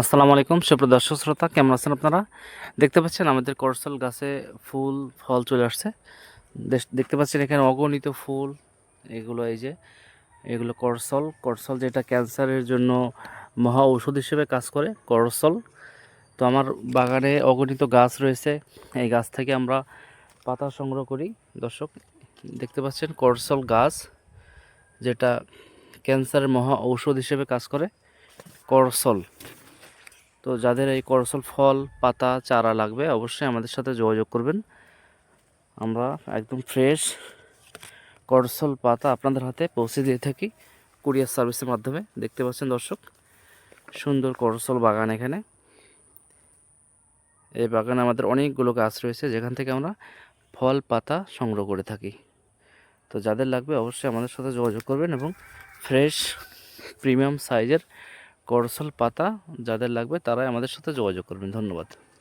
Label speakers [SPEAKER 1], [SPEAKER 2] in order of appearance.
[SPEAKER 1] আসসালামু আলাইকুম, সুপ্রিয় দর্শক শ্রোতা, কেমন আছেন আপনারা? দেখতে পাচ্ছেন আমাদের করসল গাছে ফুল, ফল চলে আসছে। দেখতে পাচ্ছেন এখানে অগণিত ফুল, এগুলো এই যে, এগুলো করসল। করসল যেটা ক্যান্সারের জন্য মহা ঔষধ হিসেবে কাজ করে, করসল। তো আমার বাগানে অগণিত গাছ রয়েছে। এই গাছ থেকে আমরা পাতা সংগ্রহ করি। দর্শক, দেখতে পাচ্ছেন করসল গাছ, যেটা ক্যান্সারের মহা ঔষধ হিসেবে কাজ করে। করসল। তো যাদের এই করসল ফল, পাতা, চারা লাগবে, অবশ্যই আমাদের সাথে যোগাযোগ করবেন। আমরা একদম ফ্রেশ করসল পাতা আপনাদের হাতে পৌঁছে দিয়ে থাকি কুরিয়ার সার্ভিসের মাধ্যমে। দেখতে পাচ্ছেন দর্শক, সুন্দর করসল বাগান এখানে। এই বাগানে আমাদের অনেকগুলো গাছ রয়েছে, যেখান থেকে আমরা ফল, পাতা সংগ্রহ করে থাকি। তো যাদের লাগবে অবশ্যই আমাদের সাথে যোগাযোগ করবেন এবং ফ্রেশ প্রিমিয়াম সাইজের করসল পাতা যাদের লাগবে তারাই আমাদের সাথে যোগাযোগ করবেন। ধন্যবাদ।